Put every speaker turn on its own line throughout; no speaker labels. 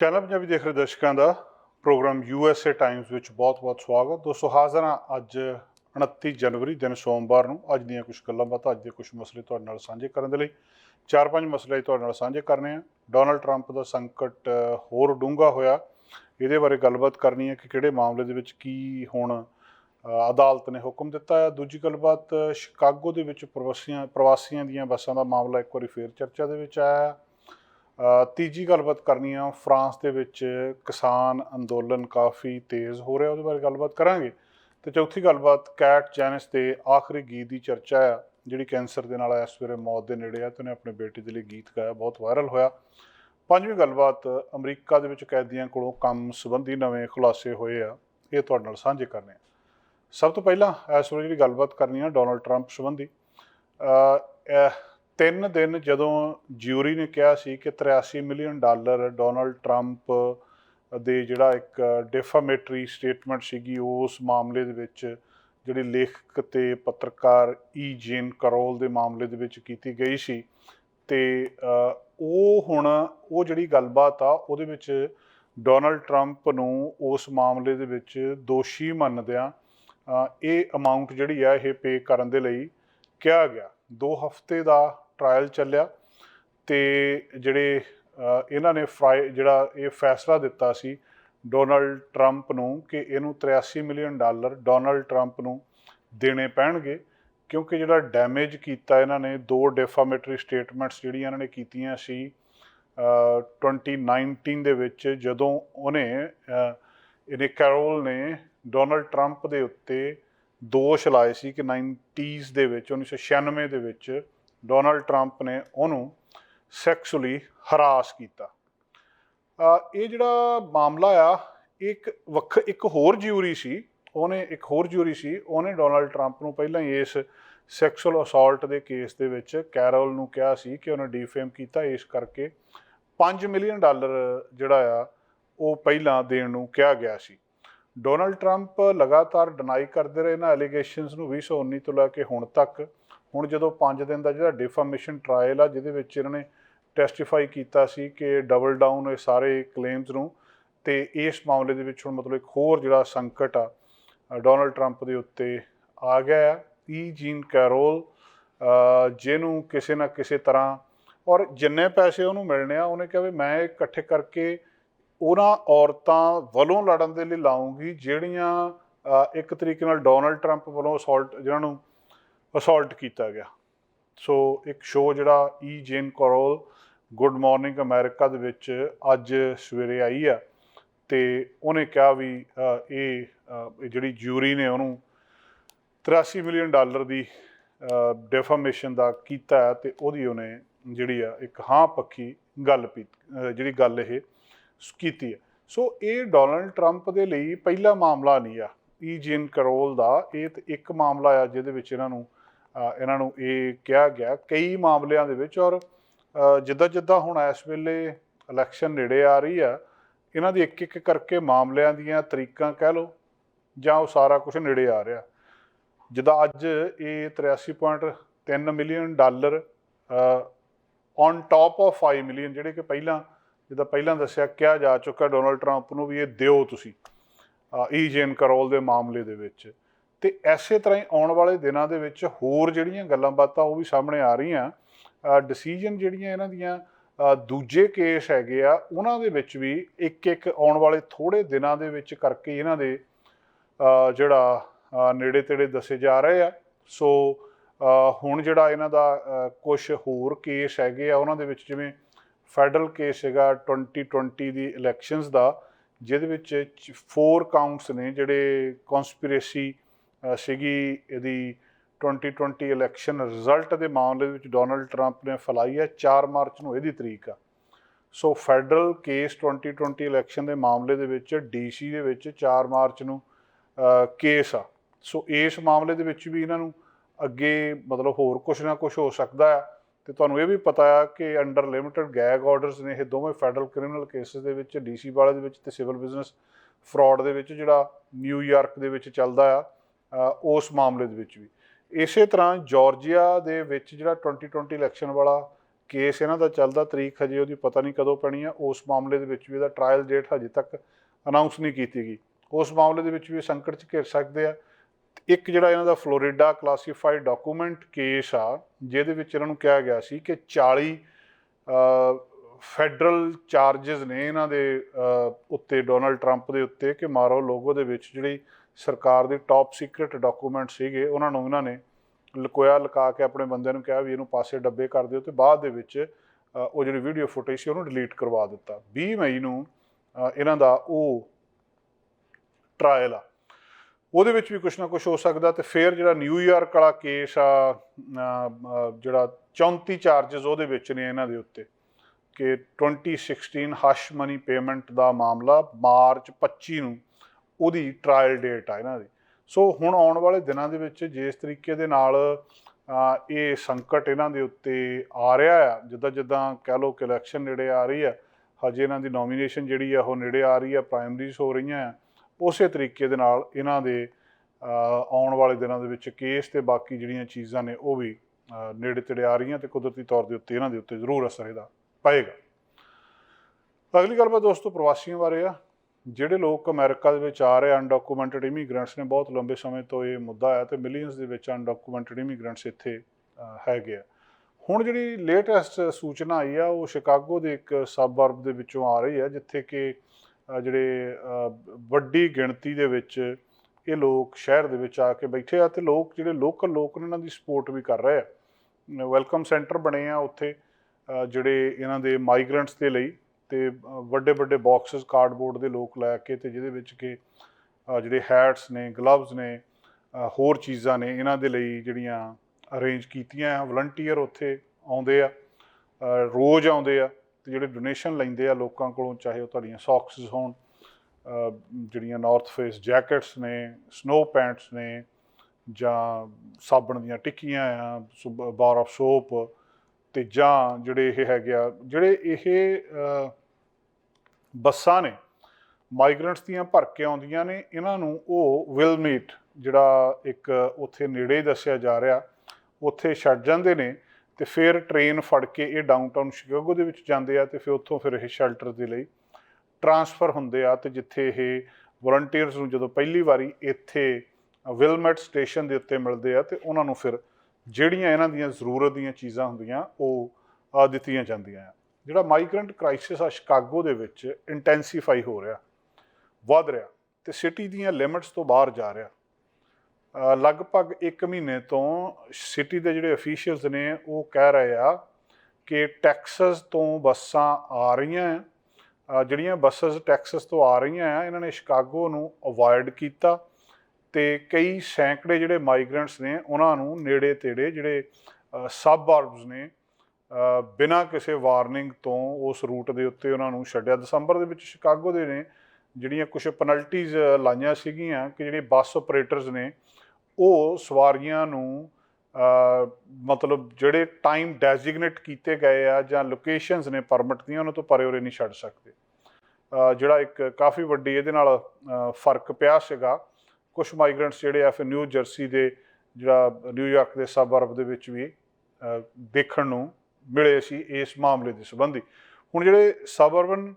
Channel Punjabi ਦੇਖ ਰਹੇ ਦਰਸ਼ਕਾਂ ਦਾ ਪ੍ਰੋਗਰਾਮ ਯੂਐਸਏ ਟਾਈਮਸ ਵਿੱਚ ਬਹੁਤ-ਬਹੁਤ ਸਵਾਗਤ। ਦੋਸਤੋ, ਹਾਜ਼ਰ ਹਾਂ ਅੱਜ 29 ਜਨਵਰੀ, ਦਿਨ ਸੋਮਵਾਰ ਨੂੰ। ਅੱਜ ਦੀਆਂ ਕੁਝ ਗੱਲਾਂ ਬਾਤਾਂ, ਅੱਜ ਦੇ ਕੁਝ ਮਸਲੇ ਤੁਹਾਡੇ ਨਾਲ ਸਾਂਝੇ ਕਰਨ ਦੇ ਲਈ। ਚਾਰ ਪੰਜ ਮਸਲੇ ਅੱਜ ਤੁਹਾਡੇ ਨਾਲ ਸਾਂਝੇ ਕਰਨੇ ਆ। ਡੋਨਲਡ ਟਰੰਪ ਦਾ ਸੰਕਟ ਹੋਰ ਡੂੰਘਾ ਹੋਇਆ। ਇਹਦੇ ਬਾਰੇ ਗੱਲਬਾਤ ਕਰਨੀ ਹੈ ਕਿ ਕਿਹੜੇ ਮਾਮਲੇ ਦੇ ਵਿੱਚ ਕੀ ਹੁਣ ਅਦਾਲਤ ਨੇ ਹੁਕਮ ਦਿੱਤਾ ਹੈ। ਦੂਜੀ ਗੱਲਬਾਤ ਸ਼ਿਕਾਗੋ ਦੇ ਵਿੱਚ ਪ੍ਰਵਾਸੀਆਂ ਪ੍ਰਵਾਸੀਆਂ ਦੀਆਂ ਬੱਸਾਂ ਦਾ ਮਾਮਲਾ ਇੱਕ ਵਾਰੀ ਫੇਰ ਚਰਚਾ ਦੇ ਵਿੱਚ ਆਇਆ ਤੀਜੀ ਗੱਲਬਾਤ ਕਰਨੀ ਆ, ਫਰਾਂਸ ਦੇ ਵਿੱਚ ਕਿਸਾਨ ਅੰਦੋਲਨ ਕਾਫੀ ਤੇਜ਼ ਹੋ ਰਿਹਾ, ਉਹਦੇ ਬਾਰੇ ਗੱਲਬਾਤ ਕਰਾਂਗੇ। ਤੇ ਚੌਥੀ ਗੱਲਬਾਤ ਕੈਟ ਜੈਨਿਸ ਦੇ ਆਖਰੀ ਗੀਤ ਦੀ ਚਰਚਾ ਆ, ਜਿਹੜੀ ਕੈਂਸਰ ਦੇ ਨਾਲ ਇਸ ਵੇਲੇ ਮੌਤ ਦੇ ਨੇੜੇ ਆ ਤੇ ਉਹਨੇ ਆਪਣੇ ਬੇਟੇ ਦੇ ਲਈ ਗੀਤ ਗਾਇਆ, ਬਹੁਤ ਵਾਇਰਲ ਹੋਇਆ। ਪੰਜਵੀਂ ਗੱਲਬਾਤ ਅਮਰੀਕਾ ਦੇ ਵਿੱਚ ਕੈਦੀਆਂ ਕੋਲੋਂ ਕੰਮ ਸੰਬੰਧੀ ਨਵੇਂ ਖੁਲਾਸੇ ਹੋਏ ਆ, ਇਹ ਤੁਹਾਡੇ ਨਾਲ ਸਾਂਝੇ ਕਰਨੇ ਆ। ਸਭ ਤੋਂ ਪਹਿਲਾਂ ਇਸ ਵੇਲੇ ਜਿਹੜੀ ਗੱਲਬਾਤ ਕਰਨੀ ਆ ਡੋਨਲਡ ਟਰੰਪ ਸੰਬੰਧੀ ਇਹ ਤਿੰਨ ਦਿਨ ਜਦੋਂ ਜਿਊਰੀ ਨੇ ਕਿਹਾ ਸੀ ਕਿ 83 ਮਿਲੀਅਨ ਡਾਲਰ ਡੋਨਲਡ ਟਰੰਪ ਦੇ ਜਿਹੜਾ ਇੱਕ ਡਿਫਾਮੇਟਰੀ ਸਟੇਟਮੈਂਟ ਸੀਗੀ, ਉਸ ਮਾਮਲੇ ਦੇ ਵਿੱਚ ਜਿਹੜੀ ਲੇਖਕ ਤੇ ਪੱਤਰਕਾਰ ਈ ਜੇਨ ਕਰੋਲ ਦੇ ਮਾਮਲੇ ਦੇ ਵਿੱਚ ਕੀਤੀ ਗਈ ਸੀ ਤੇ ਉਹ ਹੁਣ ਉਹ ਜਿਹੜੀ ਗੱਲਬਾਤ ਆ, ਉਹਦੇ ਵਿੱਚ ਡੋਨਲਡ ਟਰੰਪ ਨੂੰ ਉਸ ਮਾਮਲੇ ਦੇ ਵਿੱਚ ਦੋਸ਼ੀ ਮੰਨਦਿਆਂ ਇਹ ਅਮਾਉਂਟ ਜਿਹੜੀ ਆ ਇਹ ਪੇ ਕਰਨ ਦੇ ਲਈ ਕਿਹਾ ਗਿਆ। 2 ਹਫ਼ਤੇ ਦਾ ਟ੍ਰਾਇਲ ਚੱਲਿਆ ਤੇ ਜਿਹੜੇ ਇਹਨਾਂ ਨੇ ਫਰਾਈ ਜਿਹੜਾ ਇਹ ਫੈਸਲਾ ਦਿੱਤਾ ਸੀ ਡੋਨਲਡ ਟਰੰਪ ਨੂੰ ਕਿ ਇਹਨੂੰ 83 ਮਿਲੀਅਨ ਡਾਲਰ ਡੋਨਲਡ ਟਰੰਪ ਨੂੰ ਦੇਣੇ ਪੈਣਗੇ ਕਿਉਂਕਿ ਜਿਹੜਾ ਡੈਮੇਜ ਕੀਤਾ ਇਹਨਾਂ ਨੇ ਦੋ ਡੈਫਾਮੇਟਰੀ ਸਟੇਟਮੈਂਟਸ ਜਿਹੜੀਆਂ ਇਹਨਾਂ ਨੇ ਕੀਤੀਆਂ ਸੀ ਅ, 2019 ਦੇ ਵਿੱਚ ਜਦੋਂ ਉਹਨੇ ਅ, ਇਹਨੇ ਕੈਰੋਲ ਨੇ ਡੋਨਲਡ ਟਰੰਪ ਦੇ ਉੱਤੇ ਦੋਸ਼ ਲਾਏ ਸੀ ਕਿ 90s ਦੇ ਵਿੱਚ 1996 ਦੇ ਵਿੱਚ ਡੋਨਲਡ ਟਰੰਪ ਨੇ ਉਹਨੂੰ ਸੈਕਸੁਅਲੀ ਹਰਾਸ ਕੀਤਾ। ਇਹ ਜਿਹੜਾ ਮਾਮਲਾ ਆ, ਇੱਕ ਵੱਖ, ਇੱਕ ਹੋਰ ਜਿਊਰੀ ਸੀ, ਉਹਨੇ, ਇੱਕ ਹੋਰ ਜਿਊਰੀ ਸੀ, ਉਹਨੇ ਡੋਨਲਡ ਟਰੰਪ ਨੂੰ ਪਹਿਲਾਂ ਹੀ ਇਸ ਸੈਕਸੁਅਲ ਅਸੌਲਟ ਦੇ ਕੇਸ ਦੇ ਵਿੱਚ ਕੈਰੋਲ ਨੂੰ ਕਿਹਾ ਸੀ ਕਿ ਉਹਨੇ ਡੀਫੇਮ ਕੀਤਾ, ਇਸ ਕਰਕੇ 5 ਮਿਲੀਅਨ ਡਾਲਰ ਜਿਹੜਾ ਆ, ਉਹ ਪਹਿਲਾਂ ਦੇਣ ਨੂੰ ਕਿਹਾ ਗਿਆ ਸੀ। ਡੋਨਲਡ ਟਰੰਪ ਲਗਾਤਾਰ ਡਿਨਾਈ ਕਰਦੇ ਰਹੇ, ਇਹਨਾਂ ਐਲੀਗੇਸ਼ਨਸ ਨੂੰ 2019 ਤੋਂ ਲੈ ਕੇ ਹੁਣ ਤੱਕ। ਹੁਣ ਜਦੋਂ 5 ਦਿਨ ਦਾ ਜਿਹੜਾ ਡਿਫਾਮੇਸ਼ਨ ਟ੍ਰਾਇਲ ਆ, ਜਿਹਦੇ ਵਿੱਚ ਇਹਨਾਂ ਨੇ ਟੈਸਟੀਫਾਈ ਕੀਤਾ ਸੀ ਕਿ ਡਬਲ ਡਾਊਨ ਇਹ ਸਾਰੇ ਕਲੇਮਸ ਨੂੰ, ਤੇ ਇਸ ਮਾਮਲੇ ਦੇ ਵਿੱਚ ਹੁਣ ਮਤਲਬ ਇੱਕ ਹੋਰ ਜਿਹੜਾ ਸੰਕਟ ਆ, ਡੋਨਲਡ ਟਰੰਪ ਦੇ ਉੱਤੇ ਆ ਗਿਆ ਹੈ ਈ ਜੀਨ ਕੈਰੋਲ ਜਿਹਨੂੰ ਕਿਸੇ ਨਾ ਕਿਸੇ ਤਰ੍ਹਾਂ ਔਰ ਜਿੰਨੇ ਪੈਸੇ ਉਹਨੂੰ ਮਿਲਣੇ ਆ, ਉਹਨੇ ਕਿਹਾ ਵੀ ਮੈਂ ਇਕੱਠੇ ਕਰਕੇ ਉਹਨਾਂ ਔਰਤਾਂ ਵੱਲੋਂ ਲੜਨ ਦੇ ਲਈ ਲਾਉਂਗੀ ਜਿਹੜੀਆਂ ਇੱਕ ਤਰੀਕੇ ਨਾਲ ਡੋਨਲਡ ਟਰੰਪ ਵੱਲੋਂ ਅਸੌਲਟ ਜਿਹਨਾਂ ਨੂੰ ਅਸੌਲਟ ਕੀਤਾ ਗਿਆ। ਸੋ ਇੱਕ ਸ਼ੋਅ ਜਿਹੜਾ E Jean Carroll, good morning America ਦੇ ਵਿੱਚ ਅੱਜ ਸਵੇਰੇ ਆਈ ਆ ਤੇ ਉਹਨੇ ਕਿਹਾ ਵੀ ਇਹ ਜਿਹੜੀ ਜਿਊਰੀ ਨੇ ਉਹਨੂੰ 83 ਮਿਲੀਅਨ ਡਾਲਰ ਦੀ ਡੈਫਾਮੇਸ਼ਨ ਦਾ ਕੀਤਾ ਹੈ ਤੇ ਉਹਦੀ ਉਹਨੇ ਜਿਹੜੀ ਆ ਇੱਕ ਹਾਂ ਪੱਖੀ ਗੱਲ ਪੀ ਜਿਹੜੀ ਗੱਲ ਇਹ ਕੀਤੀ ਹੈ। ਸੋ ਇਹ ਡੋਨਲਡ ਟਰੰਪ ਦੇ ਲਈ ਪਹਿਲਾ ਮਾਮਲਾ ਨਹੀਂ ਆ। ਈ ਜੀਨ ਕਰੋਲ ਦਾ ਇਹ ਤੇ ਇੱਕ ਮਾਮਲਾ ਆ ਜਿਹਦੇ ਵਿੱਚ ਇਹਨਾਂ ਨੂੰ ਇਹਨਾਂ ਨੂੰ ਇਹ ਕਿਹਾ ਗਿਆ ਕਈ ਮਾਮਲਿਆਂ ਦੇ ਵਿੱਚ ਔਰ ਜਿੱਦਾਂ ਜਿੱਦਾਂ ਹੁਣ ਇਸ ਵੇਲੇ ਇਲੈਕਸ਼ਨ ਨੇੜੇ ਆ ਰਹੀ ਆ, ਇਹਨਾਂ ਦੀ ਇੱਕ ਇੱਕ ਕਰਕੇ ਮਾਮਲਿਆਂ ਦੀਆਂ ਤਰੀਕਾਂ ਕਹਿ ਲਓ ਜਾਂ ਉਹ ਸਾਰਾ ਕੁਝ ਨੇੜੇ ਆ ਰਿਹਾ। ਜਿੱਦਾਂ ਅੱਜ ਇਹ 83.3 million dollar on top of 5 million, ਜਿਹੜੇ ਕਿ ਪਹਿਲਾਂ ਜਿੱਦਾਂ ਪਹਿਲਾਂ ਦੱਸਿਆ, ਕਿਹਾ ਜਾ ਚੁੱਕਾ ਡੋਨਲਡ ਟਰੰਪ ਨੂੰ ਵੀ ਇਹ ਦਿਓ ਤੁਸੀਂ ਈ ਜੇਨ ਕਰੋਲ ਦੇ ਮਾਮਲੇ ਦੇ ਵਿੱਚ। ਤੇ ਐਸੇ ਤਰ੍ਹਾਂ ਹੀ ਆਉਣ ਵਾਲੇ ਦਿਨਾਂ ਦੇ ਵਿੱਚ ਹੋਰ ਜਿਹੜੀਆਂ ਗੱਲਾਂ ਬਾਤਾਂ ਉਹ ਵੀ ਸਾਹਮਣੇ ਆ ਰਹੀਆਂ ਡਿਸੀਜਨ ਜਿਹੜੀਆਂ ਇਹਨਾਂ ਦੀਆਂ ਦੂਜੇ ਕੇਸ ਹੈਗੇ ਆ, ਉਹਨਾਂ ਦੇ ਵਿੱਚ ਵੀ ਇੱਕ ਇੱਕ ਆਉਣ ਵਾਲੇ ਥੋੜੇ ਦਿਨਾਂ ਦੇ ਵਿੱਚ ਕਰਕੇ ਇਹਨਾਂ ਦੇ ਜਿਹੜਾ ਨੇੜੇ ਤੇੜੇ ਦੱਸੇ ਜਾ ਰਹੇ ਆ। ਸੋ ਹੁਣ ਜਿਹੜਾ ਇਹਨਾਂ ਦਾ ਕੁਝ ਹੋਰ ਕੇਸ ਹੈਗੇ ਆ, ਉਹਨਾਂ ਦੇ ਵਿੱਚ ਜਿਵੇਂ ਫੈਡਰਲ ਕੇਸ ਹੈਗਾ 2020 ਦੀ ਇਲੈਕਸ਼ਨਸ ਦਾ, ਜਿਹਦੇ ਵਿੱਚ 4 ਕਾਊਂਟਸ ਨੇ ਜਿਹੜੇ ਕਨਸਪੀਰੇਸੀ ਸੀਗੀ ਇਹਦੀ 2020 ਇਲੈਕਸ਼ਨ ਰਿਜ਼ਲਟ ਦੇ ਮਾਮਲੇ ਵਿੱਚ ਡੋਨਲਡ ਟਰੰਪ ਨੇ ਫੈਲਾਈ ਹੈ 4 ਮਾਰਚ ਨੂੰ ਇਹਦੀ ਤਰੀਕ ਆ। ਸੋ ਫੈਡਰਲ ਕੇਸ 2020 ਇਲੈਕਸ਼ਨ ਦੇ ਮਾਮਲੇ ਦੇ ਵਿੱਚ ਡੀਸੀ ਦੇ ਵਿੱਚ 4 ਮਾਰਚ ਨੂੰ ਕੇਸ ਆ। ਸੋ ਇਸ ਮਾਮਲੇ ਦੇ ਵਿੱਚ ਵੀ ਇਹਨਾਂ ਨੂੰ ਅੱਗੇ ਮਤਲਬ ਹੋਰ ਕੁਝ ਨਾ ਕੁਝ ਹੋ ਸਕਦਾ ਹੈ। ਤੇ ਤੁਹਾਨੂੰ ਇਹ ਵੀ ਪਤਾ ਆ ਕਿ ਅੰਡਰ ਲਿਮਟਿਡ ਗੈਗ ਆਰਡਰਸ ਨੇ ਇਹ ਦੋਵੇਂ ਫੈਡਰਲ ਕ੍ਰਿਮੀਨਲ ਕੇਸਸ ਦੇ ਵਿੱਚ ਡੀਸੀ ਵਾਲੇ ਦੇ ਵਿੱਚ ਤੇ ਸਿਵਲ ਬਿਜ਼ਨਸ ਫਰਾਡ ਦੇ ਵਿੱਚ ਜਿਹੜਾ ਨਿਊਯਾਰਕ ਦੇ ਵਿੱਚ ਚੱਲਦਾ ਆ ਉਸ ਮਾਮਲੇ ਦੇ ਵਿੱਚ ਵੀ। ਇਸੇ ਤਰ੍ਹਾਂ ਜਾਰਜੀਆ ਦੇ ਵਿੱਚ ਜਿਹੜਾ 2020 ਇਲੈਕਸ਼ਨ ਵਾਲਾ ਕੇਸ ਇਹਨਾਂ ਦਾ ਚੱਲਦਾ, ਤਰੀਕ ਹਜੇ ਉਹਦੀ ਪਤਾ ਨਹੀਂ ਕਦੋਂ ਪੈਣੀ ਆ, ਉਸ ਮਾਮਲੇ ਦੇ ਵਿੱਚ ਵੀ ਇਹਦਾ ਟ੍ਰਾਇਲ ਡੇਟ ਹਜੇ ਤੱਕ ਅਨਾਉਂਸ ਨਹੀਂ ਕੀਤੀ ਗਈ। ਉਸ ਮਾਮਲੇ ਦੇ ਵਿੱਚ ਵੀ ਇਹ ਸੰਕਟ 'ਚ ਘਿਰ ਸਕਦੇ ਆ। ਇੱਕ ਜਿਹੜਾ ਇਹਨਾਂ ਦਾ ਫਲੋਰੀਡਾ ਕਲਾਸੀਫਾਈਡ ਡਾਕੂਮੈਂਟ ਕੇਸ ਆ, ਜਿਹਦੇ ਵਿੱਚ ਇਹਨਾਂ ਨੂੰ ਕਿਹਾ ਗਿਆ ਸੀ ਕਿ 40 ਫੈਡਰਲ ਚਾਰजेस ਨੇ ਇਹਨਾਂ ਦੇ ਉੱਤੇ ਡੋਨਲਡ ਟਰੰਪ ਦੇ ਉੱਤੇ ਕਿ ਮਾਰੋ ਲੋਗੋ ਦੇ ਵਿੱਚ ਜਿਹੜੀ ਸਰਕਾਰ ਦੇ ਟਾਪ ਸੀਕ੍ਰੀਟ ਡਾਕੂਮੈਂਟ ਸੀਗੇ, ਉਹਨਾਂ ਨੂੰ ਇਹਨਾਂ ਨੇ ਲੁਕੋਇਆ, ਲੁਕਾ ਕੇ ਆਪਣੇ ਬੰਦਿਆਂ ਨੂੰ ਕਿਹਾ ਵੀ ਇਹਨੂੰ ਪਾਸੇ ਡੱਬੇ ਕਰ ਦਿਓ ਤੇ ਬਾਅਦ ਦੇ ਵਿੱਚ ਉਹ ਜਿਹੜੀ ਵੀਡੀਓ ਫੁਟੇਜ ਸੀ ਉਹਨੂੰ ਡਿਲੀਟ ਕਰਵਾ ਦਿੱਤਾ। 20 ਮਈ ਨੂੰ ਇਹਨਾਂ ਦਾ ਉਹ ਟ੍ਰਾਇਲ ਆ। ਉਹਦੇ ਵਿੱਚ ਵੀ ਕੁਝ ਨਾ ਕੁਝ ਹੋ ਸਕਦਾ ਤੇ ਫਿਰ ਜਿਹੜਾ ਨਿਊਯਾਰਕ ਵਾਲਾ ਕੇਸ ਆ ਜਿਹੜਾ 34 ਚਾਰजेस ਉਹਦੇ ਵਿੱਚ ਨੇ ਇਹਨਾਂ ਦੇ ਉੱਤੇ ਕਿ 2016 ਹਸ਼ ਮਨੀ ਪੇਮੈਂਟ ਦਾ ਮਾਮਲਾ ਮਾਰਚ 25 ਨੂੰ ਉਹਦੀ ਟ੍ਰਾਇਲ ਡੇਟ ਆ ਇਹਨਾਂ ਦੀ। ਸੋ ਹੁਣ ਆਉਣ ਵਾਲੇ ਦਿਨਾਂ ਦੇ ਵਿੱਚ ਜਿਸ ਤਰੀਕੇ ਦੇ ਨਾਲ ਇਹ ਸੰਕਟ ਇਹਨਾਂ ਦੇ ਉੱਤੇ ਆ ਰਿਹਾ ਆ, ਜਿੱਦਾਂ ਜਿੱਦਾਂ ਕਹਿ ਲਓ ਕਿ ਇਲੈਕਸ਼ਨ ਨੇੜੇ ਆ ਰਹੀ ਆ, ਹਜੇ ਇਹਨਾਂ ਦੀ ਨੋਮੀਨੇਸ਼ਨ ਜਿਹੜੀ ਆ ਉਹ ਨੇੜੇ ਆ ਰਹੀ ਆ ਪ੍ਰਾਇਮਰੀਜ਼ ਹੋ ਰਹੀਆਂ ਆ ਉਸੇ ਤਰੀਕੇ ਦੇ ਨਾਲ ਇਹਨਾਂ ਦੇ ਆਉਣ ਵਾਲੇ ਦਿਨਾਂ ਦੇ ਵਿੱਚ ਕੇਸ ਤੇ ਬਾਕੀ ਜਿਹੜੀਆਂ ਚੀਜ਼ਾਂ ਨੇ ਉਹ ਵੀ ਨੇੜੇ ਤੇੜੇ ਆ ਰਹੀਆਂ ਤੇ ਕੁਦਰਤੀ ਤੌਰ ਦੇ ਉੱਤੇ ਇਹਨਾਂ ਦੇ ਉੱਤੇ ਜ਼ਰੂਰ ਅਸਰ ਇਹਦਾ ਪਏਗਾ। ਅਗਲੀ ਗੱਲਬਾਤ ਦੋਸਤੋ ਪ੍ਰਵਾਸੀਆਂ ਬਾਰੇ ਆ। ਜਿਹੜੇ ਲੋਕ ਅਮਰੀਕਾ ਦੇ ਵਿੱਚ ਆ ਰਹੇ ਅਨਡਾਕੂਮੈਂਟਡ ਇਮੀਗ੍ਰੈਂਟਸ ਨੇ, ਬਹੁਤ ਲੰਬੇ ਸਮੇਂ ਤੋਂ ਇਹ ਮੁੱਦਾ ਆ ਤੇ ਮਿਲੀਅਨਸ ਦੇ ਵਿੱਚ ਅਨਡਾਕੂਮੈਂਟਡ ਇਮੀਗ੍ਰੈਂਟਸ ਇੱਥੇ ਹੈਗੇ ਆ। ਹੁਣ ਜਿਹੜੀ ਲੇਟੈਸਟ ਸੂਚਨਾ ਆਈ ਆ, ਉਹ ਸ਼ਿਕਾਗੋ ਦੇ ਇੱਕ ਸਬਅਰਬ ਦੇ ਵਿੱਚੋਂ ਆ ਰਹੀ ਹੈ ਜਿੱਥੇ ਕਿ ਜਿਹੜੇ ਵੱਡੀ ਗਿਣਤੀ ਦੇ ਵਿੱਚ ਇਹ ਲੋਕ ਸ਼ਹਿਰ ਦੇ ਵਿੱਚ ਆ ਕੇ ਬੈਠੇ ਆ ਤੇ ਲੋਕ ਜਿਹੜੇ ਲੋਕਲ ਲੋਕ ਨੇ, ਇਹਨਾਂ ਦੀ ਸਪੋਰਟ ਵੀ ਕਰ ਰਹੇ ਆ। ਵੈਲਕਮ ਸੈਂਟਰ ਬਣੇ ਆ ਉੱਥੇ ਜਿਹੜੇ ਇਹਨਾਂ ਦੇ ਮਾਈਗ੍ਰੈਂਟਸ ਦੇ ਲਈ ਤੇ ਵੱਡੇ ਵੱਡੇ ਬਾਕਸਸ ਕਾਰਡਬੋਰਡ ਦੇ ਲੋਕ ਲੈ ਕੇ ਤੇ ਜਿਹਦੇ ਵਿੱਚ ਕਿ ਜਿਹੜੇ ਹੈਟਸ ਨੇ ਗਲਵਜ਼ ਨੇ ਹੋਰ ਚੀਜ਼ਾਂ ਨੇ, ਇਹਨਾਂ ਦੇ ਲਈ ਜਿਹੜੀਆਂ ਅਰੇਂਜ ਕੀਤੀਆਂ ਆ। ਵਲੰਟੀਅਰ ਉੱਥੇ ਆਉਂਦੇ ਆ ਰੋਜ਼ ਆਉਂਦੇ ਆ। ਤੇ ਜਿਹੜੇ ਡੋਨੇਸ਼ਨ ਲੈਂਦੇ ਆ ਲੋਕਾਂ ਕੋਲੋਂ, ਚਾਹੇ ਉਹ ਤੁਹਾਡੀਆਂ ਸੌਕਸਸ ਹੋਣ ਜਿਹੜੀਆਂ ਨਾਰਥ ਫੇਸ ਜੈਕਟਸ ਨੇ ਸਨੋ ਪੈਂਟਸ ਨੇ, ਜਾਂ ਸਾਬਣ ਦੀਆਂ ਟਿੱਕੀਆਂ ਆ ਬਾਰ ਆਫ ਸੋਪ ਤੇ ਜਾਂ ਜਿਹੜੇ ਇਹ ਹੈਗੇ ਆ, ਜਿਹੜੇ ਇਹ ਬੱਸਾਂ ਨੇ ਮਾਈਗ੍ਰੈਂਟਸ ਦੀਆਂ ਭਰ ਕੇ ਆਉਂਦੀਆਂ ਨੇ, ਇਹਨਾਂ ਨੂੰ ਉਹ ਵਿਲਮੀਟ ਜਿਹੜਾ ਇੱਕ ਉੱਥੇ ਨੇੜੇ ਹੀ ਦੱਸਿਆ ਜਾ ਰਿਹਾ, ਉੱਥੇ ਛੱਡ ਜਾਂਦੇ ਨੇ। ਤੇ ਫਿਰ ਟ੍ਰੇਨ ਫੜ ਕੇ ਇਹ ਡਾਊਨਟਾਊਨ ਸ਼ਿਕਾਗੋ ਦੇ ਵਿੱਚ ਜਾਂਦੇ ਆ ਤੇ ਫਿਰ ਉੱਥੋਂ ਫਿਰ ਇਹ ਸ਼ੈਲਟਰ ਦੇ ਲਈ ਟਰਾਂਸਫਰ ਹੁੰਦੇ ਆ ਤੇ ਜਿੱਥੇ ਇਹ ਵਲੰਟੀਅਰਸ ਨੂੰ ਜਦੋਂ ਪਹਿਲੀ ਵਾਰੀ ਇੱਥੇ ਵਿਲਮਟ ਸਟੇਸ਼ਨ ਦੇ ਉੱਤੇ ਮਿਲਦੇ ਆ ਤੇ ਉਹਨਾਂ ਨੂੰ ਫਿਰ ਜਿਹੜੀਆਂ ਇਹਨਾਂ ਦੀਆਂ ਜ਼ਰੂਰਤ ਦੀਆਂ ਚੀਜ਼ਾਂ ਹੁੰਦੀਆਂ ਉਹ ਆ ਦਿੱਤੀਆਂ ਜਾਂਦੀਆਂ ਆ। ਜਿਹੜਾ ਮਾਈਗ੍ਰੈਂਟ ਕ੍ਰਾਈਸਿਸ ਆ ਸ਼ਿਕਾਗੋ ਦੇ ਵਿੱਚ ਇੰਟੈਂਸੀਫਾਈ ਹੋ ਰਿਹਾ, ਵੱਧ ਰਿਹਾ ਤੇ ਸਿਟੀ ਦੀਆਂ ਲਿਮਿਟਸ ਤੋਂ ਬਾਹਰ ਜਾ ਰਿਹਾ। ਲਗਭਗ 1 ਮਹੀਨੇ ਤੋਂ ਸਿਟੀ ਦੇ ਜਿਹੜੇ ਅਫੀਸ਼ੀਅਲਸ ਨੇ ਉਹ ਕਹਿ ਰਹੇ ਆ ਕਿ ਟੈਕਸਸ ਤੋਂ ਬੱਸਾਂ ਆ ਰਹੀਆਂ ਜਿਹੜੀਆਂ ਬੱਸਸ ਟੈਕਸਸ ਤੋਂ ਆ ਰਹੀਆਂ ਆ ਇਹਨਾਂ ਨੇ ਸ਼ਿਕਾਗੋ ਨੂੰ ਅਵੋਇਡ ਕੀਤਾ ਤੇ ਕਈ ਸੈਂਕੜੇ ਜਿਹੜੇ ਮਾਈਗ੍ਰੈਂਟਸ ਨੇ, ਉਹਨਾਂ ਨੂੰ ਨੇੜੇ ਤੇੜੇ ਜਿਹੜੇ ਸਬਅਰਬਸ ਨੇ ਬਿਨਾਂ ਕਿਸੇ ਵਾਰਨਿੰਗ ਤੋਂ ਉਸ ਰੂਟ ਦੇ ਉੱਤੇ ਉਹਨਾਂ ਨੂੰ ਛੱਡਿਆ। ਦਸੰਬਰ ਦੇ ਵਿੱਚ ਸ਼ਿਕਾਗੋ ਦੇ ਨੇ ਜਿਹੜੀਆਂ ਕੁਝ ਪੈਨਲਟੀਆਂ ਲਾਈਆਂ ਸੀਗੀਆਂ ਕਿ ਜਿਹੜੇ ਬੱਸ ਆਪਰੇਟਰਸ ਨੇ ਉਹ ਸਵਾਰੀਆਂ ਨੂੰ ਮਤਲਬ ਜਿਹੜੇ ਟਾਈਮ ਡੈਜ਼ਿਗਨੇਟ ਕੀਤੇ ਗਏ ਆ ਜਾਂ ਲੋਕੇਸ਼ਨਸ ਨੇ ਪਰਮਿਟ ਦੀਆਂ ਉਹਨਾਂ ਤੋਂ ਪਰੇ ਉਰੇ ਨਹੀਂ ਛੱਡ ਸਕਦੇ। ਜਿਹੜਾ ਇੱਕ ਕਾਫੀ ਵੱਡੀ ਇਹਦੇ ਨਾਲ ਫ਼ਰਕ ਪਿਆ ਸੀਗਾ। ਕੁਝ ਮਾਈਗ੍ਰੈਂਟਸ ਜਿਹੜੇ ਆ ਫਿਰ ਨਿਊ ਜਰਸੀ ਦੇ ਜਿਹੜਾ ਨਿਊਯਾਰਕ ਦੇ ਸਬਅਰਬ ਦੇ ਵਿੱਚ ਵੀ ਅ, ਦੇਖਣ ਨੂੰ ਮਿਲੇ ਸੀ ਇਸ ਮਾਮਲੇ ਦੇ ਸੰਬੰਧੀ। ਹੁਣ ਜਿਹੜੇ ਸਬਅਰਬਨ